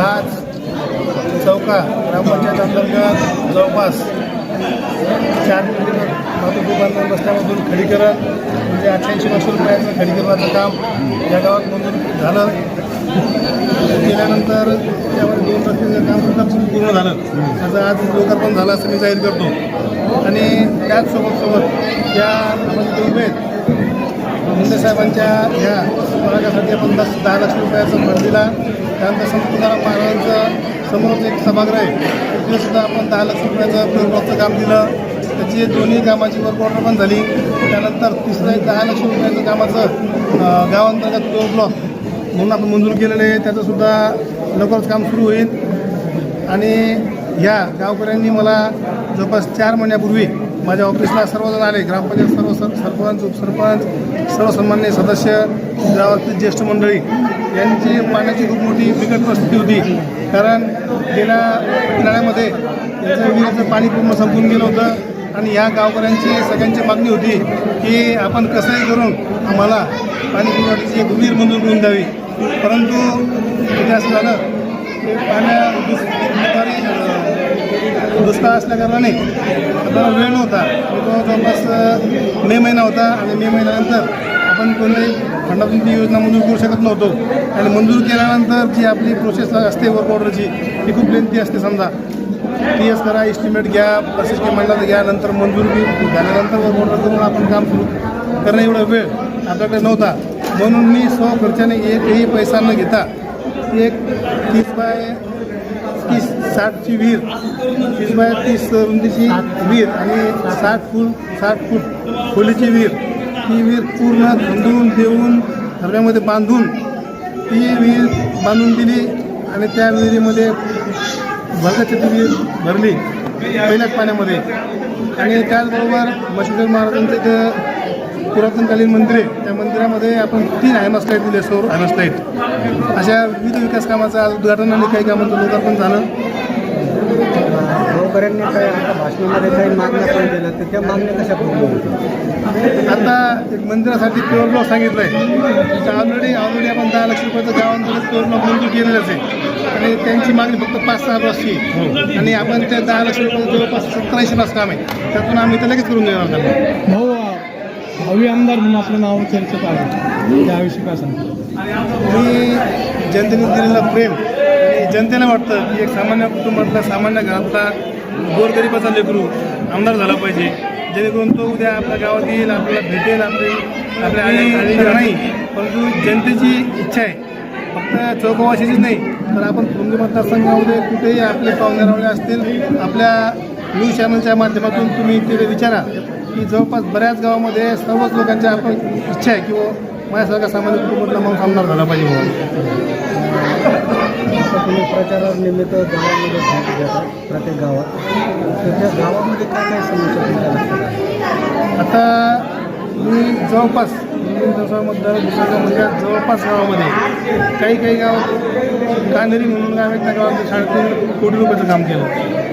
आज चौका ग्रामपंचायत अंतर्गत जवळपास चार किलोमीटर वाहतूक विभाग रस्त्यामधून खडीकरण म्हणजे अठ्ठ्याऐंशी लाख रुपयाचं खडीकरणाचं काम या गावात मंजूर झालं. केल्यानंतर त्यामध्ये दोन रस्त्याचं काम सुद्धा पूर्ण झालं. त्याचं आज लोकार्पण झालं असं मी जाहीर करतो. आणि त्याचसोबत सोबत या आम्हाला ते उभे आहेत मुंडे साहेबांच्या ह्या स्मारकासाठी आपण दस दहा लाख रुपयाचा भर दिला. त्यानंतर संत तुकाराम महाराजांचं समोरच एक सभागृह आहे. तिथे सुद्धा आपण दहा लाख रुपयाचं फ्लोरब्लॉकचं काम दिलं. त्याची दोन्ही कामाची वर्क पण झाली. त्यानंतर तिसरं एक दहा लाख रुपयाचं कामाचं गावांतर्गत फ्लोर ब्लॉक म्हणून आपण मंजूर केलेलं आहे. त्याचंसुद्धा लवकरच काम सुरू होईल. आणि ह्या गावकऱ्यांनी मला जवळपास चार महिन्यापूर्वी माझ्या ऑफिसला सर्वजण आले. ग्रामपंचायत सर्व सर सरपंच उपसरपंच सर्व सन्मान्य सदस्य गावातील ज्येष्ठ मंडळी यांची पाण्याची खूप मोठी बिकट परिस्थिती होती. कारण गेल्या उन्हाळ्यामध्ये यांचं विहिरीचं पाणी पूर्ण संपून गेलं होतं आणि या गावकऱ्यांची सगळ्यांची मागणी होती की आपण कसंही करून आम्हाला पाणी पुरवठ्याची एक विहीर मंजूर करून द्यावी. परंतु इतिहास असं झालं पाण्या दुपारी दुष्काळ असल्याकारणाने आपल्याला वेळ नव्हता. तो जवळपास मे महिना होता आणि मे महिन्यानंतर आपण कोणत्याही फंडातून ती योजना मंजूर करू शकत नव्हतो. आणि मंजूर केल्यानंतर जी आपली प्रोसेस असते वर्क ऑर्डरची ती खूप लेंथी असते समजा. टी एस करा एस्टिमेट घ्या प्रशासकीय मंडळात घ्या नंतर मंजूर झाल्यानंतर वर्क ऑर्डर करून आपण काम सुरू करणं एवढा वेळ आपल्याकडे नव्हता. म्हणून मी स्वखर्चाने एकही पैसा न घेता एक तीस बाय साठची विहीर तीस बाय तीस रुंदीची विहीर आणि साठ फूट साठ फूट खोलीची विहीर ती विहीर पूर्ण खंदून देऊन धरण्यामध्ये बांधून ती विहीर बांधून दिली आणि त्या विहिरीमध्ये भरगाची ती विहीर भरली पहिल्याच पाण्यामध्ये. आणि त्याचबरोबर मशिदर महाराजांचं इथं पुरातनकालीन मंदिर आहे त्या मंदिरामध्ये आपण तीन हायमास लाइट दिले सौर हायमास लाइट अशा विविध विकास कामाचं आज उद्घाटन आणि काही कामांचं लोकार्पण झालं. गावकऱ्यांनी काही आता भाषणामध्ये काही मागण्या पण दिल्या तर त्या मागण्या कशा पूर्ण होतील आता एक मंदिरासाठी प्युअर ब्लॉक सांगितलं आहे ऑलरेडी ऑलरेडी आपण दहा लक्ष रुपयाचं गावांतर्गत प्युअर ब्लॉक मंजूर केलेलंच आहे. आणि त्यांची मागणी फक्त पाच सहा ब्लॉकची आणि आपण त्या दहा लक्ष रुपयाचं जवळपास सत्तरऐंशी ब्लॉक काम आहे. त्यातून आम्ही ते लगेच करून देणार त्यांना भाऊ भावी आमदार म्हणून आपलं नाव चर्चेत आलं. त्याविषयी काय सांगतो? मी जनतेने दिलेलं प्रेम जनतेला वाटतं की एक सामान्य कुटुंबातला सामान्य घरातला गोरगरिबाचा लेकरू आमदार झाला पाहिजे जेणेकरून तो उद्या आपल्या गावात येईल आपल्याला भेटेल आपले आपल्या नाही परंतु जनतेची इच्छा आहे. फक्त चौकवाशीचीच नाही तर आपण पुंगी मतदारसंघामध्ये कुठेही आपले पाहुणेरावळे असतील आपल्या न्यूज चॅनलच्या माध्यमातून तुम्ही तिथे विचारा की जवळपास बऱ्याच गावामध्ये सर्वच लोकांच्या आपण इच्छा आहे की माझ्यासारखा सामान्य कुटुंबातला माणूस आमदार झाला पाहिजे म्हणून आता तुम्ही प्रचारानिमित्त गावामध्ये भेट घेतात प्रत्येक गावात तर त्या गावामध्ये काय काय समस्या तुमच्या लक्षात आल्या? आता मी जवळपास मतदार दुसऱ्या जवळपास गावामध्ये. काही काही गावात कानेरी म्हणून गाव आहेत त्या गावात साडेतीन कोटी रुपयाचं काम केलं.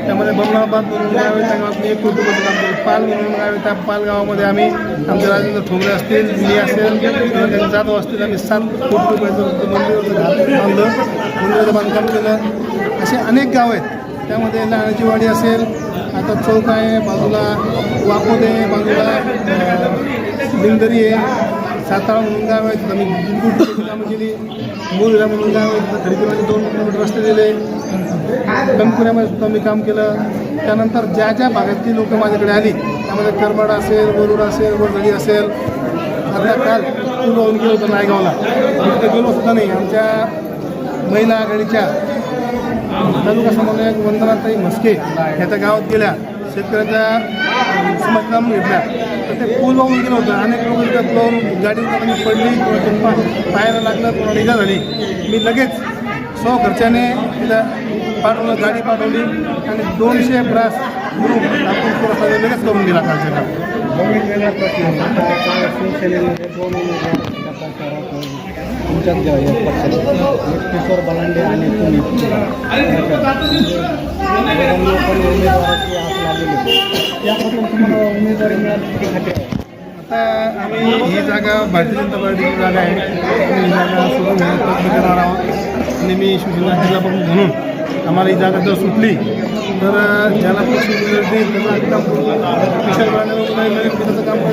त्यामध्ये बमनाबाद म्हणून गाव आहे त्या गावात एक कोटी रुपयाचं काम केलं. पाल म्हणून गाव आहे त्या पाल गावामध्ये आम्ही आमचे राजेंद्र ठोंबरे असतील मी असेल किंवा जाधव असतील आम्ही सात कोटी रुपयाचं मंदिराचं बांधलं मंदिराचं बांधकाम केलं. असे अनेक गाव आहेत. त्यामध्ये लहानाची वाडी असेल आता चौक आहे बाजूला वाकोद आहे बाजूला बिंदरी आहे. सातारा म्हणून गाव आहे तिथं मी बिलकुल कामं केली. मोरिरा म्हणून गाव आहे तिथं म्हणजे दोन किलोमीटर रस्ते दिले. कणकुऱ्यामध्ये सुद्धा मी काम केलं. त्यानंतर ज्या ज्या भागातली लोक माझ्याकडे आली त्यामध्ये करमाड असेल वरुड असेल वरझडी असेल आता काल पूल वाहून गेलो होतो नायगावला. मी तिथे गेलो सुद्धा नाही. आमच्या महिला आघाडीच्या तालुका समन्वयक वंदनाताई म्हस्के ह्या त्या गावात गेल्या. शेतकऱ्याच्या समस्या घेतल्या. तर ते पूल वाहून गेलं होतं. अनेक लोक त्या पुलावरून गाडी पडली किंवा ते पायाला लागलं किंवा इजा झाली. मी लगेच सौ घरच्याने तिथं पाठवलं गाडी पाठवली आणि दोनशे ब्रास ग्रुप आपण थोडासा करून दिला कालच्या दोन तुमच्यात जेव्हा एक पक्षाचे किशोर बलांडे आणि तुम्ही पण उमेदवाराची आस लागलेली तुम्हाला उमेदवारी मिळाली आहे आता आम्ही ही जागा भारतीय जनता पार्टीची जागा आहे. ही जागा सोडून प्रयत्न करणार आहोत. आणि मी शिवसेना जिल्हा प्रमुख म्हणून आम्हाला ही जागा जर सुटली तर ज्याला देईल त्याचा काम